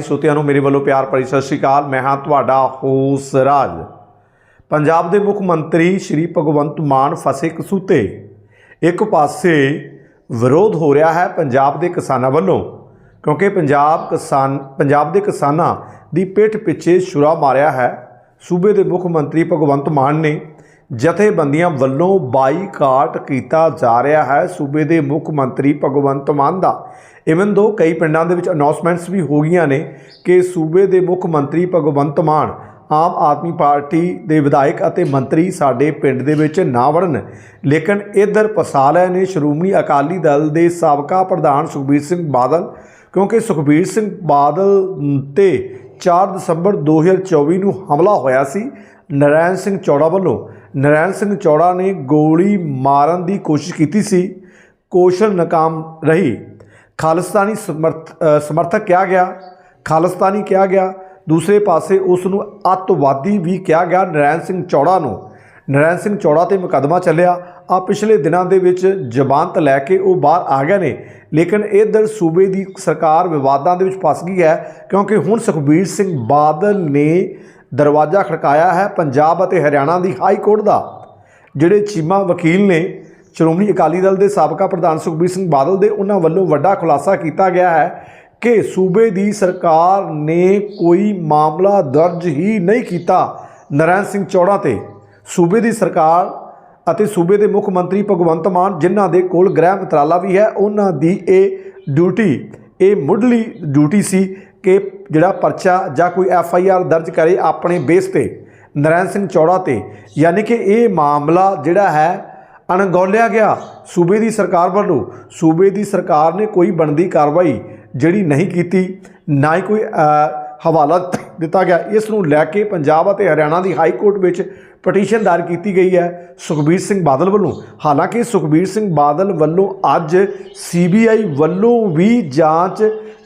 ਸੋਤਿਆਂ ਨੂੰ ਮੇਰੇ ਵੱਲੋਂ ਪਿਆਰ ਭਰੀ ਸਤਿ ਸ਼੍ਰੀ ਅਕਾਲ। ਮੈਂ ਹਾਂ ਤੁਹਾਡਾ ਹੋਸ ਰਾਜ। ਪੰਜਾਬ ਦੇ ਮੁੱਖ ਮੰਤਰੀ ਸ਼੍ਰੀ ਭਗਵੰਤ ਮਾਨ ਫਸੇ ਕਸੂਤੇ। ਇੱਕ ਪਾਸੇ ਵਿਰੋਧ ਹੋ ਰਿਹਾ ਹੈ ਪੰਜਾਬ ਦੇ ਕਿਸਾਨਾਂ ਵੱਲੋਂ, ਕਿਉਂਕਿ ਪੰਜਾਬ ਕਿਸਾਨ, ਪੰਜਾਬ ਦੇ ਕਿਸਾਨਾਂ ਦੀ ਪਿੱਠ ਪਿੱਛੇ ਛੁਰਾ ਮਾਰਿਆ ਹੈ। ਸੂਬੇ ਦੇ ਮੁੱਖ ਮੰਤਰੀ ਭਗਵੰਤ ਮਾਨ ਨੇ ਜਥੇਬੰਦੀਆਂ ਵੱਲੋਂ ਬਾਈਕਾਟ ਕੀਤਾ ਜਾ ਰਿਹਾ ਹੈ। ਸੂਬੇ ਦੇ ਮੁੱਖ ਮੰਤਰੀ ਭਗਵੰਤ ਮਾਨ ਦਾ। ਇਵਨ ਦੋ ਕਈ ਪਿੰਡਾਂ ਦੇ ਵਿੱਚ ਅਨਾਉਂਸਮੈਂਟਸ ਵੀ ਹੋ ਗਈਆਂ ਨੇ ਕਿ ਸੂਬੇ ਦੇ ਮੁੱਖ ਮੰਤਰੀ ਭਗਵੰਤ ਮਾਨ ਆਮ ਆਦਮੀ ਪਾਰਟੀ ਦੇ ਵਿਧਾਇਕ ਅਤੇ ਮੰਤਰੀ ਸਾਡੇ ਪਿੰਡ ਦੇ ਵਿੱਚ ਨਾ ਵੜਨ। ਲੇਕਿਨ ਇਧਰ ਪਸਾਲਿਆ ਨੇ ਸ਼੍ਰੋਮਣੀ ਅਕਾਲੀ ਦਲ ਦੇ ਸਾਬਕਾ ਪ੍ਰਧਾਨ ਸੁਖਬੀਰ ਸਿੰਘ ਬਾਦਲ, ਕਿਉਂਕਿ ਸੁਖਬੀਰ ਸਿੰਘ ਬਾਦਲ ਤੇ 4 ਦਸੰਬਰ 2024 ਨੂੰ ਹਮਲਾ ਹੋਇਆ ਸੀ। ਨਰੈਣ ਸਿੰਘ ਚੌੜਾ ਵੱਲੋਂ ਨਰੈਣ ਸਿੰਘ ਚੌੜਾ ਨੇ ਗੋਲੀ ਮਾਰਨ ਦੀ ਕੋਸ਼ਿਸ਼ ਕੀਤੀ ਸੀ। ਕੋਸ਼ਲ ਨਾਕਾਮ ਰਹੀ। ਖਾਲਿਸਤਾਨੀ ਸਮਰਥ ਸਮਰਥਕ ਕਿਹਾ ਗਿਆ। ਖਾਲਿਸਤਾਨੀ ਕਿਹਾ ਗਿਆ। ਦੂਸਰੇ ਪਾਸੇ ਉਸ ਨੂੰ ਅੱਤਵਾਦੀ ਵੀ ਕਿਹਾ ਗਿਆ ਨਰੈਣ ਸਿੰਘ ਚੌੜਾ ਨੂੰ। ਨਰੈਣ ਸਿੰਘ ਚੌੜਾ ਤੇ ਮੁਕੱਦਮਾ ਚੱਲਿਆ। ਆ ਪਿਛਲੇ ਦਿਨਾਂ ਦੇ ਵਿੱਚ ਜ਼ਮਾਨਤ ਲੈ ਕੇ ਉਹ ਬਾਹਰ ਆ ਗਏ ਨੇ। ਲੇਕਿਨ ਇਧਰ ਸੂਬੇ ਦੀ ਸਰਕਾਰ ਵਿਵਾਦਾਂ ਦੇ ਵਿੱਚ ਫਸ ਗਈ ਹੈ। ਕਿਉਂਕਿ ਹੁਣ ਸੁਖਬੀਰ ਸਿੰਘ ਬਾਦਲ ਨੇ ਦਰਵਾਜ਼ਾ ਖੜਕਾਇਆ ਹੈ ਪੰਜਾਬ ਅਤੇ ਹਰਿਆਣਾ ਦੀ ਹਾਈ ਕੋਰਟ ਦਾ, ਜਿਹੜੇ ਚੀਮਾ ਵਕੀਲ ਨੇ ਸ਼੍ਰੋਮਣੀ ਅਕਾਲੀ ਦਲ ਦੇ ਸਾਬਕਾ ਪ੍ਰਧਾਨ ਸੁਖਬੀਰ ਸਿੰਘ ਬਾਦਲ ਦੇ, ਉਹਨਾਂ ਵੱਲੋਂ ਵੱਡਾ ਖੁਲਾਸਾ ਕੀਤਾ ਗਿਆ ਹੈ ਕਿ ਸੂਬੇ ਦੀ ਸਰਕਾਰ ਨੇ ਕੋਈ ਮਾਮਲਾ ਦਰਜ ਹੀ ਨਹੀਂ ਕੀਤਾ ਨਰੈਣ ਸਿੰਘ ਚੌੜਾ ਤੇ। ਸੂਬੇ ਦੀ ਸਰਕਾਰ ਅਤੇ ਸੂਬੇ ਦੇ ਮੁੱਖ ਮੰਤਰੀ ਭਗਵੰਤ ਮਾਨ, ਜਿਨ੍ਹਾਂ ਦੇ ਕੋਲ ਗ੍ਰਹਿ ਮੰਤਰਾਲਾ ਵੀ ਹੈ, ਉਹਨਾਂ ਦੀ ਇਹ ਡਿਊਟੀ, ਇਹ ਮੁੱਢਲੀ ਡਿਊਟੀ ਸੀ ਕਿ ਜਿਹੜਾ ਪਰਚਾ ਜਾਂ ਕੋਈ ਐਫ ਆਈ ਆਰ ਦਰਜ ਕਰੇ ਆਪਣੇ ਬੇਸ ਤੇ, ਨਰੈਣ ਸਿੰਘ ਚੌੜਾ ਤੇ, ਯਾਨੀ ਕਿ ਇਹ ਮਾਮਲਾ ਜਿਹੜਾ ਹੈ, ਅਣਗੌਲਿਆ ਗਿਆ। ਸੂਬੇ ਦੀ ਸਰਕਾਰ ਵੱਲੋਂ, ਸੂਬੇ ਦੀ ਸਰਕਾਰ ਨੇ ਕੋਈ ਬਣਦੀ ਕਾਰਵਾਈ ਜਿਹੜੀ ਨਹੀਂ ਕੀਤੀ, ਨਾ ਹੀ ਕੋਈ ਹਵਾਲਾ ਦਿੱਤਾ ਗਿਆ। ਇਸ ਨੂੰ ਲੈ ਕੇ ਪੰਜਾਬ ਅਤੇ ਹਰਿਆਣਾ ਦੀ ਹਾਈ ਕੋਰਟ ਵਿੱਚ ਪਟੀਸ਼ਨ ਦਾਇਰ ਕੀਤੀ ਗਈ ਹੈ ਸੁਖਬੀਰ ਸਿੰਘ ਬਾਦਲ ਵੱਲੋਂ। ਹਾਲਾਂਕਿ ਸੁਖਬੀਰ ਸਿੰਘ ਬਾਦਲ ਵੱਲੋਂ ਅੱਜ ਸੀਬੀਆਈ ਵੱਲੋਂ ਵੀ ਜਾਂਚ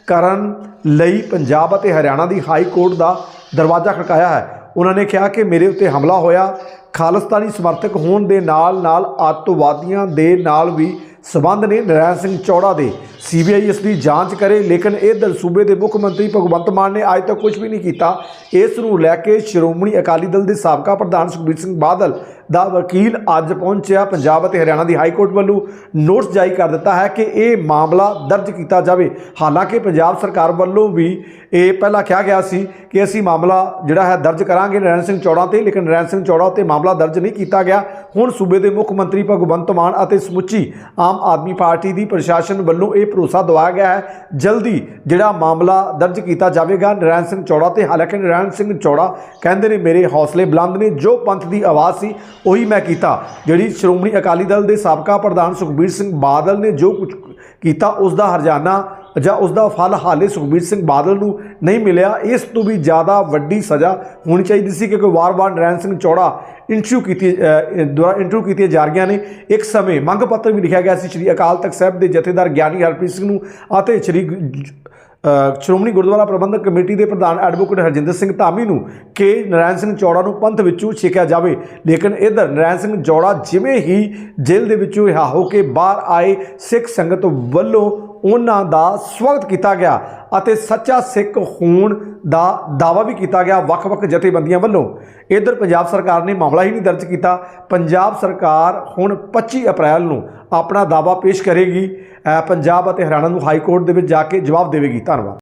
ਕਰਨ ਲਈ ਪੰਜਾਬ ਅਤੇ ਹਰਿਆਣਾ ਦੀ ਹਾਈ ਕੋਰਟ ਦਾ ਦਰਵਾਜ਼ਾ ਖੜਕਾਇਆ ਹੈ। ਉਹਨਾਂ ਨੇ ਕਿਹਾ ਕਿ ਮੇਰੇ ਉੱਤੇ ਹਮਲਾ ਹੋਇਆ। ਖਾਲਿਸਤਾਨੀ ਸਮਰਥਕ ਹੋਣ ਦੇ ਨਾਲ ਨਾਲ ਅੱਤਵਾਦੀਆਂ ਦੇ ਨਾਲ ਵੀ ਸਬੰਧ ਨੇ ਨਰੈਣ ਸਿੰਘ ਚੌੜਾ ਦੇ। ਸੀਬੀਆਈ ਇਸ ਦੀ ਜਾਂਚ ਕਰੇ, ਲੇਕਿਨ ਇਹ ਦਲ ਸੂਬੇ ਦੇ ਮੁੱਖ ਮੰਤਰੀ ਭਗਵੰਤ ਮਾਨ ਨੇ ਅੱਜ ਤੱਕ ਕੁਝ ਵੀ ਨਹੀਂ ਕੀਤਾ। ਇਸ ਨੂੰ ਲੈ ਕੇ ਸ਼੍ਰੋਮਣੀ ਅਕਾਲੀ ਦਲ ਦੇ ਸਾਬਕਾ ਪ੍ਰਧਾਨ ਸੁਖਬੀਰ ਸਿੰਘ ਬਾਦਲ ਦਾ ਵਕੀਲ ਅੱਜ ਪਹੁੰਚਿਆ। ਪੰਜਾਬ ਅਤੇ ਹਰਿਆਣਾ ਦੀ ਹਾਈ ਕੋਰਟ ਵੱਲੋਂ ਨੋਟਿਸ ਜਾਰੀ ਕਰ ਦਿੱਤਾ ਹੈ ਕਿ ਇਹ ਮਾਮਲਾ ਦਰਜ ਕੀਤਾ ਜਾਵੇ। ਹਾਲਾਂਕਿ ਪੰਜਾਬ ਸਰਕਾਰ ਵੱਲੋਂ ਵੀ ਇਹ ਪਹਿਲਾਂ ਕਿਹਾ ਗਿਆ ਸੀ ਕਿ ਅਸੀਂ ਮਾਮਲਾ ਜਿਹੜਾ ਹੈ ਦਰਜ ਕਰਾਂਗੇ ਨਰੈਣ ਸਿੰਘ ਚੌੜਾ ਤੇ, ਲੇਕਿਨ ਨਰੈਣ ਸਿੰਘ ਚੌੜਾ ਉੱਤੇ ਮਾਮਲਾ ਦਰਜ ਨਹੀਂ ਕੀਤਾ ਗਿਆ। ਹੁਣ ਸੂਬੇ ਦੇ ਮੁੱਖ ਮੰਤਰੀ ਭਗਵੰਤ ਮਾਨ ਅਤੇ ਸਮੁੱਚੀ ਆਮ ਆਦਮੀ ਪਾਰਟੀ ਦੀ ਪ੍ਰਸ਼ਾਸਨ ਵੱਲੋਂ ਇਹ ਭਰੋਸਾ ਦਵਾਇਆ ਗਿਆ ਹੈ। ਜਲਦੀ ਜਿਹੜਾ ਮਾਮਲਾ ਦਰਜ ਕੀਤਾ ਜਾਵੇਗਾ, ਨਰੈਣ ਸਿੰਘ ਚੌੜਾ ਤੇ ਹਾਲਾਂਕਿ ਨਰੈਣ ਸਿੰਘ ਚੌੜਾ ਕਹਿੰਦੇ ਨੇ, ਮੇਰੇ ਹੌਸਲੇ ਬੁਲੰਦ ਨੇ, ਜੋ ਪੰਥ ਦੀ ਆਵਾਜ਼ ਸੀ, ਉਹੀ ਮੈਂ ਕੀਤਾ। ਜਿਹੜੀ ਸ਼੍ਰੋਮਣੀ ਅਕਾਲੀ ਦਲ ਦੇ ਸਾਬਕਾ ਪ੍ਰਧਾਨ ਸੁਖਬੀਰ ਸਿੰਘ ਬਾਦਲ ਨੇ ਜੋ ਕੁਝ ਕੀਤਾ, ਉਸ ਦਾ ਹਰਜਾਨਾ ਜਾਂ ਉਸ ਦਾ ਫਲ ਹਾਲੇ ਸੁਖਬੀਰ ਸਿੰਘ ਬਾਦਲ ਨੂੰ ਨਹੀਂ ਮਿਲਿਆ, ਇਸ ਤੋਂ ਵੀ ਜ਼ਿਆਦਾ ਵੱਡੀ ਸਜ਼ਾ ਹੋਣੀ ਚਾਹੀਦੀ ਸੀ ਕਿਉਂਕਿ ਵਾਰ-ਵਾਰ ਨਰੈਣ ਸਿੰਘ ਚੌੜਾ ਇੰਟਰਵਿਊ ਕੀਤੀ ਦੁਆਰਾ ਇੰਟਰਵਿਊ ਕੀਤੀਆਂ ਜਾ ਰਹੀਆਂ ਨੇ। ਇੱਕ ਸਮੇਂ ਮੰਗ ਪੱਤਰ ਵੀ ਲਿਖਿਆ ਗਿਆ ਸੀ ਸ੍ਰੀ ਅਕਾਲ ਤਖਤ ਸਾਹਿਬ ਦੇ ਜਥੇਦਾਰ ਗਿਆਨੀ ਹਰਪ੍ਰੀਤ ਸਿੰਘ ਨੂੰ ਅਤੇ ਸ੍ਰੀ ਗੁ- ਸ਼੍ਰੋਮਣੀ ਗੁਰਦੁਆਰਾ ਪ੍ਰਬੰਧਕ ਕਮੇਟੀ ਦੇ ਪ੍ਰਧਾਨ ਐਡਵੋਕੇਟ ਹਰਜਿੰਦਰ ਸਿੰਘ ਧਾਮੀ ਨੂੰ ਕਿ ਨਰਾਇਣ ਸਿੰਘ ਚੌੜਾ ਨੂੰ ਪੰਥ ਵਿੱਚੋਂ ਛੇਕਿਆ ਜਾਵੇ। ਲੇਕਿਨ ਇਧਰ ਨਰਾਇਣ ਸਿੰਘ ਚੌੜਾ ਜਿਵੇਂ ਹੀ ਜੇਲ੍ਹ ਦੇ ਵਿੱਚੋਂ ਰਿਹਾ, ਹੋ ਕੇ ਬਾਹਰ ਆਏ, ਸਿੱਖ ਸੰਗਤ ਵੱਲੋਂ ਉਹਨਾਂ ਦਾ ਸਵਾਗਤ ਕੀਤਾ ਗਿਆ ਅਤੇ ਸੱਚਾ ਸਿੱਖ ਹੋਣ ਦਾ ਦਾਅਵਾ ਵੀ ਕੀਤਾ ਗਿਆ ਵੱਖ-ਵੱਖ ਜਥੇਬੰਦੀਆਂ ਵੱਲੋਂ। ਇਧਰ ਪੰਜਾਬ ਸਰਕਾਰ ਨੇ ਮਾਮਲਾ ਹੀ ਨਹੀਂ ਦਰਜ ਕੀਤਾ। ਪੰਜਾਬ ਸਰਕਾਰ ਹੁਣ 25 ਅਪ੍ਰੈਲ ਨੂੰ ਆਪਣਾ ਦਾਅਵਾ ਪੇਸ਼ ਕਰੇਗੀ। ਪੰਜਾਬ ਅਤੇ ਹਰਿਆਣਾ ਨੂੰ ਹਾਈ ਕੋਰਟ ਦੇ ਵਿੱਚ ਜਾ ਕੇ ਜਵਾਬ ਦੇਵੇਗੀ। ਧੰਨਵਾਦ।